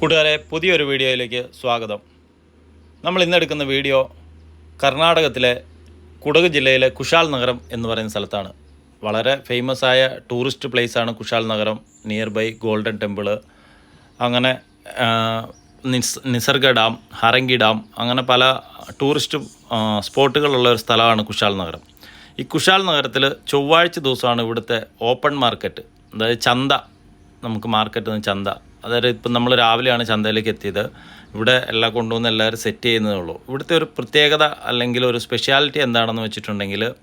കൂട്ടുകാരെ പുതിയൊരു വീഡിയോയിലേക്ക് സ്വാഗതം. നമ്മൾ ഇന്ന് എടുക്കുന്ന വീഡിയോ കർണാടകത്തിലെ കുടക് ജില്ലയിലെ കുഷാൽ നഗരം എന്ന് പറയുന്ന സ്ഥലത്താണ്. വളരെ ഫേമസ് ആയ ടൂറിസ്റ്റ് പ്ലേസാണ് കുഷാൽ നഗരം നിയർ ബൈ ഗോൾഡൻ ടെമ്പിൾ അങ്ങനെ നിസ് നിസർഗ ഡാം ഹറങ്കി ഡാം അങ്ങനെ പല ടൂറിസ്റ്റ് സ്പോട്ടുകളുള്ള ഒരു സ്ഥലമാണ് കുഷാൽ നഗരം. ഈ കുഷാൽ നഗരത്തിൽ ചൊവ്വാഴ്ച ദിവസമാണ് ഇവിടുത്തെ ഓപ്പൺ മാർക്കറ്റ് അതായത് ചന്ത നമുക്ക് മാർക്കറ്റിൽ നിന്ന് ചന്ത. അതായത് ഇപ്പം നമ്മൾ രാവിലെയാണ് ചന്തയിലേക്ക് എത്തിയത്. ഇവിടെ എല്ലാം കൊണ്ടുവന്ന് എല്ലാവരും സെറ്റ് ചെയ്യുന്നതേ ഉള്ളൂ. ഇവിടുത്തെ ഒരു പ്രത്യേകത അല്ലെങ്കിൽ ഒരു സ്പെഷ്യാലിറ്റി എന്താണെന്ന് വെച്ചിട്ടുണ്ടെങ്കിൽ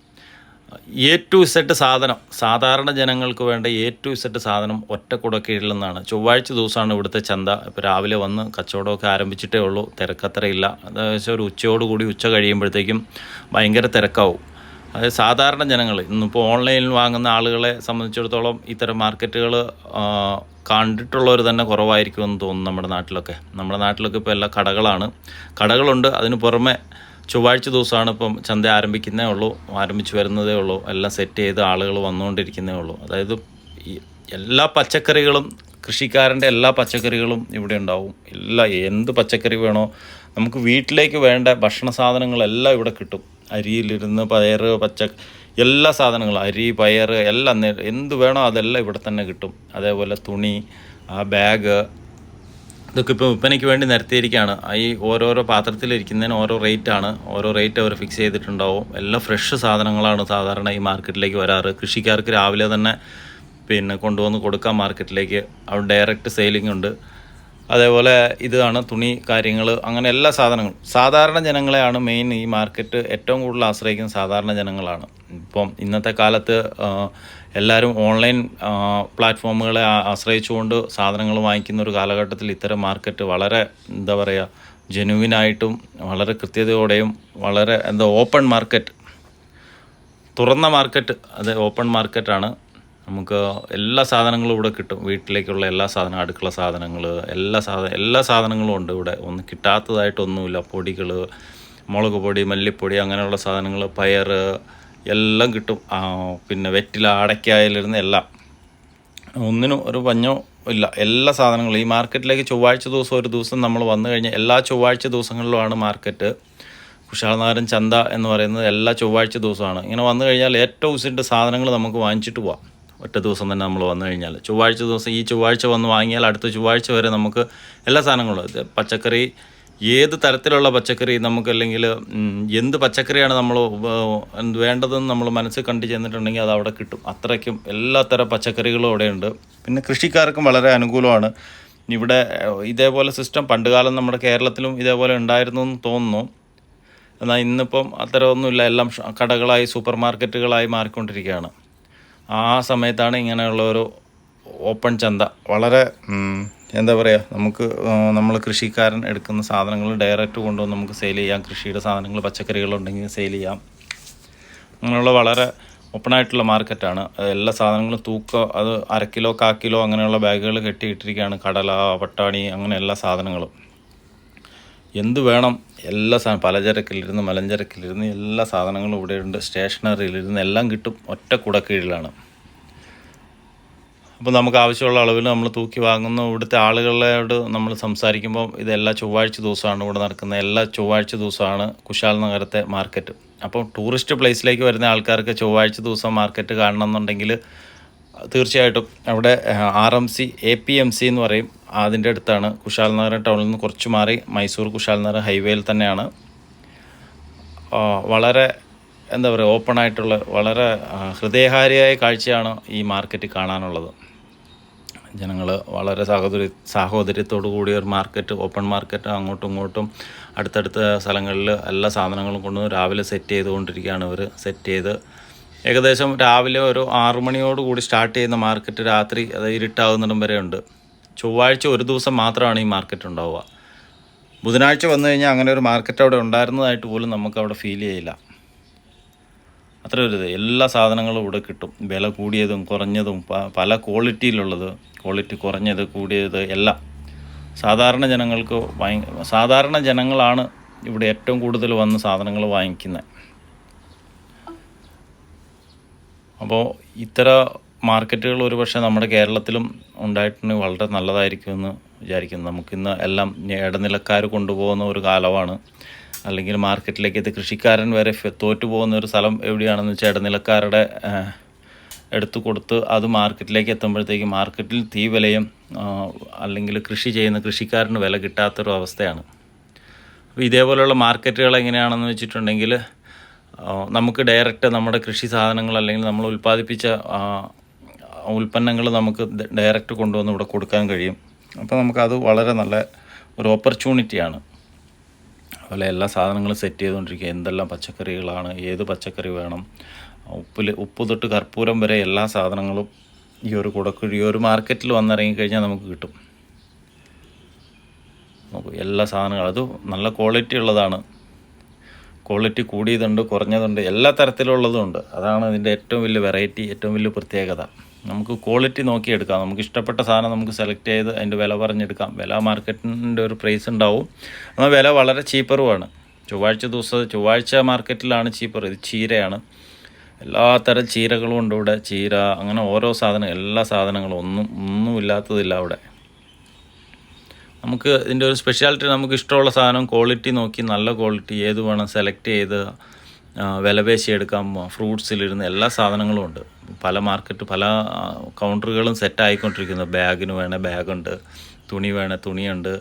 എ ടു ഇസെറ്റ് സാധനം സാധാരണ ജനങ്ങൾക്ക് വേണ്ട എ ടു ഇസെറ്റ് സാധനം ഒറ്റ കുടക്കീഴിൽ നിന്നാണ്. ചൊവ്വാഴ്ച ദിവസമാണ് ഇവിടുത്തെ ചന്ത. ഇപ്പോൾ രാവിലെ വന്ന് കച്ചവടമൊക്കെ ആരംഭിച്ചിട്ടേ ഉള്ളൂ. തിരക്കത്രയില്ല. അതായത് ഒരു ഉച്ചയോടുകൂടി ഉച്ച കഴിയുമ്പോഴത്തേക്കും ഭയങ്കര തിരക്കാവും. അതായത് സാധാരണ ജനങ്ങൾ ഇന്നിപ്പോൾ ഓൺലൈനിൽ വാങ്ങുന്ന ആളുകളെ സംബന്ധിച്ചിടത്തോളം ഇത്തരം മാർക്കറ്റുകൾ കണ്ടിട്ടുള്ളവർ തന്നെ കുറവായിരിക്കുമെന്ന് തോന്നുന്നു നമ്മുടെ നാട്ടിലൊക്കെ. നമ്മുടെ നാട്ടിലൊക്കെ ഇപ്പോൾ എല്ലാ കടകളാണ്. കടകളുണ്ട് അതിന് പുറമെ ചൊവ്വാഴ്ച ദിവസമാണ് ഇപ്പം ചന്ത ആരംഭിക്കുന്നേ ഉള്ളൂ ആരംഭിച്ചു വരുന്നതേ ഉള്ളൂ എല്ലാം സെറ്റ് ചെയ്ത് ആളുകൾ വന്നുകൊണ്ടിരിക്കുന്നേ ഉള്ളൂ. അതായത് എല്ലാ പച്ചക്കറികളും കൃഷിക്കാരന്റെ എല്ലാ പച്ചക്കറികളും ഇവിടെ ഉണ്ടാവും. എല്ലാ എന്ത് പച്ചക്കറി വേണോ നമുക്ക് വീട്ടിലേക്ക് വേണ്ട ഭക്ഷണ സാധനങ്ങളെല്ലാം ഇവിടെ കിട്ടും. അരിയിലിരുന്ന് പയർ പച്ച എല്ലാ സാധനങ്ങളും അരി പയർ എല്ലാം എന്ത് വേണോ അതെല്ലാം ഇവിടെ തന്നെ കിട്ടും. അതേപോലെ തുണി ആ ബാഗ് ഇതൊക്കെ ഇപ്പോൾ വിൽപ്പനയ്ക്ക് വേണ്ടി നിരത്തിയിരിക്കുകയാണ്. ഈ ഓരോരോ പാത്രത്തിലിരിക്കുന്നതിന് ഓരോ റേറ്റാണ് ഓരോ റേറ്റ് അവർ ഫിക്സ് ചെയ്തിട്ടുണ്ടാവും. എല്ലാം ഫ്രഷ് സാധനങ്ങളാണ് സാധാരണ ഈ മാർക്കറ്റിലേക്ക് വരാറ്. കൃഷിക്കാർക്ക് രാവിലെ തന്നെ പിന്നെ കൊണ്ടുവന്ന് കൊടുക്കാം മാർക്കറ്റിലേക്ക് അവിടെ ഡയറക്റ്റ് സെയിലിംഗ് ഉണ്ട്. അതേപോലെ ഇതാണ് തുണി കാര്യങ്ങൾ അങ്ങനെ എല്ലാ സാധനങ്ങളും. സാധാരണ ജനങ്ങളെയാണ് മെയിൻ ഈ മാർക്കറ്റ് ഏറ്റവും കൂടുതൽ ആശ്രയിക്കുന്ന സാധാരണ ജനങ്ങളാണ്. ഇപ്പം ഇന്നത്തെ കാലത്ത് എല്ലാവരും ഓൺലൈൻ പ്ലാറ്റ്ഫോമുകളെ ആശ്രയിച്ചുകൊണ്ട് സാധനങ്ങൾ വാങ്ങിക്കുന്ന ഒരു കാലഘട്ടത്തിൽ ഇത്തരം മാർക്കറ്റ് വളരെ എന്താ പറയുക ജെനുവിനായിട്ടും വളരെ കൃത്യതയോടെയും വളരെ എന്താ ഓപ്പൺ മാർക്കറ്റ് തുറന്ന മാർക്കറ്റ് അത് ഓപ്പൺ മാർക്കറ്റാണ് നമുക്ക് എല്ലാ സാധനങ്ങളും ഇവിടെ കിട്ടും. വീട്ടിലേക്കുള്ള എല്ലാ സാധനം അടുക്കള സാധനങ്ങൾ എല്ലാ സാധനം എല്ലാ സാധനങ്ങളും ഉണ്ട് ഇവിടെ. ഒന്നും കിട്ടാത്തതായിട്ടൊന്നുമില്ല. പൊടികൾ മുളക് പൊടി മല്ലിപ്പൊടി അങ്ങനെയുള്ള സാധനങ്ങൾ പയർ എല്ലാം കിട്ടും. പിന്നെ വെറ്റില അടയ്ക്കായാലിരുന്ന് എല്ലാം. ഒന്നിനും ഒരു പഞ്ഞോ ഇല്ല. എല്ലാ സാധനങ്ങളും ഈ മാർക്കറ്റിലേക്ക് ചൊവ്വാഴ്ച ദിവസം ഒരു ദിവസം നമ്മൾ വന്നു കഴിഞ്ഞാൽ എല്ലാ ചൊവ്വാഴ്ച ദിവസങ്ങളിലുമാണ് മാർക്കറ്റ്. കുശാലനഗരം ചന്ത എന്ന് പറയുന്നത് എല്ലാ ചൊവ്വാഴ്ച ദിവസമാണ്. ഇങ്ങനെ വന്നു കഴിഞ്ഞാൽ ഏറ്റവും ഉസിന്റെ സാധനങ്ങൾ നമുക്ക് വാങ്ങിച്ചിട്ട് പോവാം. ഒറ്റ ദിവസം തന്നെ നമ്മൾ വന്നു കഴിഞ്ഞാൽ. ചൊവ്വാഴ്ച ദിവസം ഈ ചൊവ്വാഴ്ച വന്ന് വാങ്ങിയാൽ അടുത്ത ചൊവ്വാഴ്ച വരെ നമുക്ക് എല്ലാ സാധനങ്ങളും പച്ചക്കറി ഏത് തരത്തിലുള്ള പച്ചക്കറി നമുക്ക് അല്ലെങ്കിൽ എന്ത് പച്ചക്കറിയാണ് നമ്മൾ വേണ്ടതെന്ന് നമ്മൾ മനസ്സിൽ കണ്ടു ചെന്നിട്ടുണ്ടെങ്കിൽ അത് അവിടെ കിട്ടും. അത്രയ്ക്കും എല്ലാത്തരം പച്ചക്കറികളും അവിടെയുണ്ട് പിന്നെ കൃഷിക്കാർക്കും വളരെ അനുകൂലമാണ്. ഇവിടെ ഇതേപോലെ സിസ്റ്റം പണ്ടുകാലം നമ്മുടെ കേരളത്തിലും ഇതേപോലെ ഉണ്ടായിരുന്നു എന്ന് തോന്നുന്നു. എന്നാൽ ഇന്നിപ്പം അത്തരമൊന്നുമില്ല. എല്ലാം കടകളായി സൂപ്പർ മാർക്കറ്റുകളായി മാറിക്കൊണ്ടിരിക്കുകയാണ്. ആ സമയത്താണ് ഇങ്ങനെയുള്ള ഒരു ഓപ്പൺ ചന്ത. വളരെ എന്താ പറയുക നമുക്ക് നമ്മൾ കൃഷിക്കാരൻ എടുക്കുന്ന സാധനങ്ങൾ ഡയറക്റ്റ് കൊണ്ടുവന്ന് നമുക്ക് സെയിൽ ചെയ്യാം. കൃഷിയുടെ സാധനങ്ങൾ പച്ചക്കറികളുണ്ടെങ്കിൽ സെയിൽ ചെയ്യാം. അങ്ങനെയുള്ള വളരെ ഓപ്പണായിട്ടുള്ള മാർക്കറ്റാണ് എല്ലാ സാധനങ്ങളും തൂക്കം അത് അര കിലോ കിലോ അങ്ങനെയുള്ള ബാഗുകൾ കെട്ടിയിട്ടിരിക്കുകയാണ്. കടല പട്ടാണി അങ്ങനെ എല്ലാ സാധനങ്ങളും. എന്ത് വേണം? എല്ലാ സാധനം പലചരക്കിലിരുന്ന് മലഞ്ചരക്കിലിരുന്ന് എല്ലാ സാധനങ്ങളും ഇവിടെയുണ്ട് സ്റ്റേഷനറിയിലിരുന്ന് എല്ലാം കിട്ടും. ഒറ്റ കുടക്കീഴിലാണ്. അപ്പോൾ നമുക്ക് ആവശ്യമുള്ള അളവിൽ നമ്മൾ തൂക്കി വാങ്ങുന്നു. ഇവിടുത്തെ ആളുകളോട് നമ്മൾ സംസാരിക്കുമ്പോൾ ഇത് എല്ലാ ചൊവ്വാഴ്ച ദിവസമാണ് ഇവിടെ നടക്കുന്നത്. എല്ലാ ചൊവ്വാഴ്ച ദിവസമാണ് കുശാൽ നഗരത്തെ മാർക്കറ്റ്. അപ്പോൾ ടൂറിസ്റ്റ് പ്ലേസിലേക്ക് വരുന്ന ആൾക്കാർക്ക് ചൊവ്വാഴ്ച ദിവസം മാർക്കറ്റ് കാണണം എന്നുണ്ടെങ്കിൽ തീർച്ചയായിട്ടും അവിടെ R M C A P M C എന്ന് പറയും. അതിന്റെ അടുത്താണ് കുശാൽ നഗർ ടൗണിൽ നിന്ന് കുറച്ച് മാറി മൈസൂർ കുശാൽ നഗർ ഹൈവേയിൽ തന്നെയാണ്. വളരെ എന്താ പറയുക ഓപ്പൺ ആയിട്ടുള്ള വളരെ ഹൃദയഹാരിയായ കാഴ്ചയാണ് ഈ മാർക്കറ്റ് കാണാനുള്ളത്. ജനങ്ങൾ വളരെ സാഹോദര്യ സാഹോദര്യത്തോടു കൂടിയ ഒരു മാർക്കറ്റ് ഓപ്പൺ മാർക്കറ്റ് അങ്ങോട്ടും ഇങ്ങോട്ടും അടുത്തടുത്ത സ്ഥലങ്ങളിൽ എല്ലാ സാധനങ്ങളും കൊണ്ടുവന്ന് രാവിലെ സെറ്റ് ചെയ്തുകൊണ്ടിരിക്കുകയാണ് ഇവർ സെറ്റ് ചെയ്ത് ഏകദേശം രാവിലെ ഒരു ആറു മണിയോട് കൂടി സ്റ്റാർട്ട് ചെയ്യുന്ന മാർക്കറ്റ് രാത്രി അത് ഇരുട്ടാവുന്നിടം വരെ ഉണ്ട്. ചൊവ്വാഴ്ച ഒരു ദിവസം മാത്രമാണ് ഈ മാർക്കറ്റ് ഉണ്ടാവുക. ബുധനാഴ്ച വന്നു കഴിഞ്ഞാൽ അങ്ങനെ ഒരു മാർക്കറ്റ് അവിടെ ഉണ്ടായിരുന്നതായിട്ട് പോലും നമുക്ക് അവിടെ ഫീൽ ചെയ്യില്ല. അത്ര ഒരു എല്ലാ സാധനങ്ങളും ഇവിടെ കിട്ടും. വില കൂടിയതും കുറഞ്ഞതും പല ക്വാളിറ്റിയിലുള്ളത് ക്വാളിറ്റി കുറഞ്ഞത് കൂടിയത് എല്ലാം. സാധാരണ ജനങ്ങൾക്ക് സാധാരണ ജനങ്ങളാണ് ഇവിടെ ഏറ്റവും കൂടുതൽ വന്ന് സാധനങ്ങൾ വാങ്ങിക്കുന്നത് അപ്പോൾ ഇത്തരം മാർക്കറ്റുകൾ ഒരുപക്ഷെ നമ്മുടെ കേരളത്തിലും ഉണ്ടായിട്ടുണ്ടെങ്കിൽ വളരെ നല്ലതായിരിക്കുമെന്ന് വിചാരിക്കുന്നു. നമുക്കിന്ന് എല്ലാം ഇടനിലക്കാർ കൊണ്ടുപോകുന്ന ഒരു കാലമാണ്. അല്ലെങ്കിൽ മാർക്കറ്റിലേക്ക് ഇത് കൃഷിക്കാരൻ വരെ തോറ്റു പോകുന്ന ഒരു സ്ഥലം എവിടെയാണെന്ന് വെച്ചാൽ ഇടനിലക്കാരുടെ എടുത്തു കൊടുത്ത് അത് മാർക്കറ്റിലേക്ക് എത്തുമ്പോഴത്തേക്ക് മാർക്കറ്റിൽ തീ വിലയും അല്ലെങ്കിൽ കൃഷി ചെയ്യുന്ന കൃഷിക്കാരന് വില കിട്ടാത്തൊരു അവസ്ഥയാണ് അപ്പോൾ ഇതേപോലെയുള്ള മാർക്കറ്റുകൾ എങ്ങനെയാണെന്ന് വെച്ചിട്ടുണ്ടെങ്കിൽ നമുക്ക് ഡയറക്റ്റ് നമ്മുടെ കൃഷി സാധനങ്ങൾ അല്ലെങ്കിൽ നമ്മൾ ഉൽപ്പാദിപ്പിച്ച ഉൽപ്പന്നങ്ങൾ നമുക്ക് ഡയറക്റ്റ് കൊണ്ടുവന്ന് ഇവിടെ കൊടുക്കാൻ കഴിയും. അപ്പോൾ നമുക്കത് വളരെ നല്ല ഒരു ഓപ്പർച്യൂണിറ്റിയാണ് അതുപോലെ എല്ലാ സാധനങ്ങളും സെറ്റ് ചെയ്തുകൊണ്ടിരിക്കുക. എന്തെല്ലാം പച്ചക്കറികളാണ് ഏത് പച്ചക്കറി വേണം ഉപ്പിൽ ഉപ്പ് തൊട്ട് കർപ്പൂരം വരെ എല്ലാ സാധനങ്ങളും ഈ ഒരു കുടക്കുഴി ഈ ഒരു മാർക്കറ്റിൽ വന്നിറങ്ങിക്കഴിഞ്ഞാൽ നമുക്ക് കിട്ടും. എല്ലാ സാധനങ്ങളും അത് നല്ല ക്വാളിറ്റി ഉള്ളതാണ്. ക്വാളിറ്റി കൂടിയതുണ്ട് കുറഞ്ഞതുണ്ട് എല്ലാ തരത്തിലുള്ളതും ഉണ്ട് അതാണ് ഇതിന്റെ ഏറ്റവും വലിയ വെറൈറ്റി ഏറ്റവും വലിയ പ്രത്യേകത. നമുക്ക് ക്വാളിറ്റി നോക്കിയെടുക്കാം. നമുക്ക് ഇഷ്ടപ്പെട്ട സാധനം നമുക്ക് സെലക്ട് ചെയ്ത് അതിന്റെ വില പറഞ്ഞെടുക്കാം. വില മാർക്കറ്റിന്റെ ഒരു പ്രൈസ് ഉണ്ടാവും. എന്നാൽ വില വളരെ ചീപ്പറുമാണ് ചൊവ്വാഴ്ച ദിവസം ചൊവ്വാഴ്ച മാർക്കറ്റിലാണ് ചീപ്പർ ഇത് ചീരയാണ്. എല്ലാ തരം ചീരകളും ഉണ്ട് ഇവിടെ. ചീര അങ്ങനെ ഓരോ സാധനം എല്ലാ സാധനങ്ങളും ഒന്നും ഒന്നും ഇല്ലാത്തതില്ല അവിടെ. നമുക്ക് ഇതിന്റെ ഒരു സ്പെഷ്യാലിറ്റി നമുക്ക് ഇഷ്ടമുള്ള സാധനം ക്വാളിറ്റി നോക്കി നല്ല ക്വാളിറ്റി ഏത് വേണം സെലക്ട് ചെയ്ത് വിലപേശി എടുക്കാം ഫ്രൂട്ട്സിലിരുന്ന് എല്ലാ സാധനങ്ങളും ഉണ്ട്. പല മാർക്കറ്റ് പല കൗണ്ടറുകളും സെറ്റ് ആയിക്കൊണ്ടിരിക്കുന്നു. ബാഗിന് വേണേൽ ബാഗുണ്ട് തുണി വേണേൽ തുണിയുണ്ട്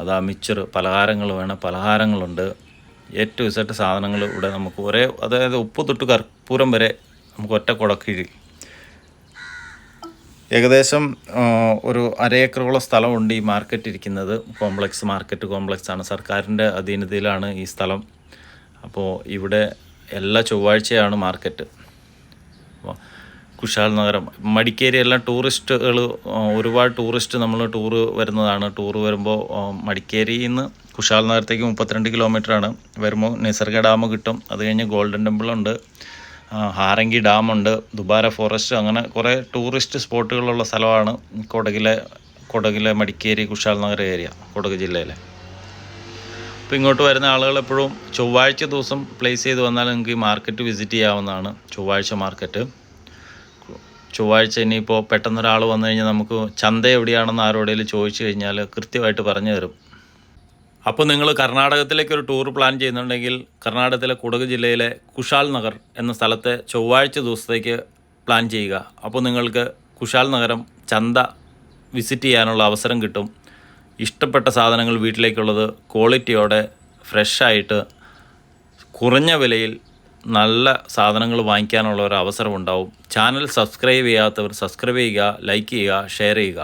അതാ മിച്ചർ പലഹാരങ്ങൾ വേണേൽ പലഹാരങ്ങളുണ്ട്. ഏറ്റവും ഇസട്ട് സാധനങ്ങൾ ഇവിടെ നമുക്ക് ഒരേ അതായത് ഉപ്പ് തൊട്ട് കർപ്പൂരം വരെ നമുക്ക് ഒറ്റ കുടക്കീഴിൽ ഏകദേശം ഒരു അര ഏക്കറോളം സ്ഥലമുണ്ട് ഈ മാർക്കറ്റ് ഇരിക്കുന്നത്. കോംപ്ലക്സ് മാർക്കറ്റ് കോംപ്ലക്സ് ആണ്. സർക്കാരിന്റെ അധീനതയിലാണ് ഈ സ്ഥലം. അപ്പോൾ ഇവിടെ എല്ലാ ചൊവ്വാഴ്ചയാണ് മാർക്കറ്റ്. കുശാൽ നഗരം. മടിക്കേരി എല്ലാം ടൂറിസ്റ്റുകൾ ഒരുപാട് ടൂറിസ്റ്റ് നമ്മൾ ടൂറ് വരുന്നതാണ്. ടൂറ് വരുമ്പോൾ മടിക്കേരിയിൽ നിന്ന് കുശാൽ നഗരത്തേക്ക് മുപ്പത്തിരണ്ട് കിലോമീറ്ററാണ്. വരുമ്പോൾ നിസർഗ ഡാം കിട്ടും. അത് കഴിഞ്ഞ് ഗോൾഡൻ ടെമ്പിളുണ്ട്. ഹാരങ്കി ഡാമുണ്ട് ദുബാര ഫോറസ്റ്റ് അങ്ങനെ കുറേ ടൂറിസ്റ്റ് സ്പോട്ടുകളുള്ള സ്ഥലമാണ് കൊടകിലെ കൊടകിലെ മടിക്കേരി കുശാൽ നഗർ ഏരിയ കൊടക് ജില്ലയിലെ. അപ്പോൾ ഇങ്ങോട്ട് വരുന്ന ആളുകൾ എപ്പോഴും ചൊവ്വാഴ്ച ദിവസം പ്ലേസ് ചെയ്ത് വന്നാൽ നിങ്ങൾക്ക് ഈ മാർക്കറ്റ് വിസിറ്റ് ചെയ്യാവുന്നതാണ് ചൊവ്വാഴ്ച മാർക്കറ്റ് ചൊവ്വാഴ്ച ഇനിയിപ്പോൾ പെട്ടെന്നൊരാൾ വന്നു കഴിഞ്ഞാൽ നമുക്ക് ചന്ത എവിടെയാണെന്ന് ആരോടെങ്കിലും ചോദിച്ചു കഴിഞ്ഞാൽ കൃത്യമായിട്ട് പറഞ്ഞു തരും. അപ്പോൾ നിങ്ങൾ കർണാടകത്തിലേക്ക് ഒരു ടൂർ പ്ലാൻ ചെയ്യുന്നുണ്ടെങ്കിൽ കർണാടകത്തിലെ കുടക് ജില്ലയിലെ കുഷാൽ നഗർ എന്ന സ്ഥലത്തെ ചൊവ്വാഴ്ച ദിവസത്തേക്ക് പ്ലാൻ ചെയ്യുക. അപ്പോൾ നിങ്ങൾക്ക് കുഷാൽ നഗരം ചന്ത വിസിറ്റ് ചെയ്യാനുള്ള അവസരം കിട്ടും. ഇഷ്ടപ്പെട്ട സാധനങ്ങൾ വീട്ടിലേക്കുള്ളത് ക്വാളിറ്റിയോടെ ഫ്രഷായിട്ട് കുറഞ്ഞ വിലയിൽ നല്ല സാധനങ്ങൾ വാങ്ങിക്കാനുള്ള ഒരു അവസരം ഉണ്ടാവും. ചാനൽ സബ്സ്ക്രൈബ് ചെയ്യാത്തവർ സബ്സ്ക്രൈബ് ചെയ്യുക ലൈക്ക് ചെയ്യുക ഷെയർ ചെയ്യുക.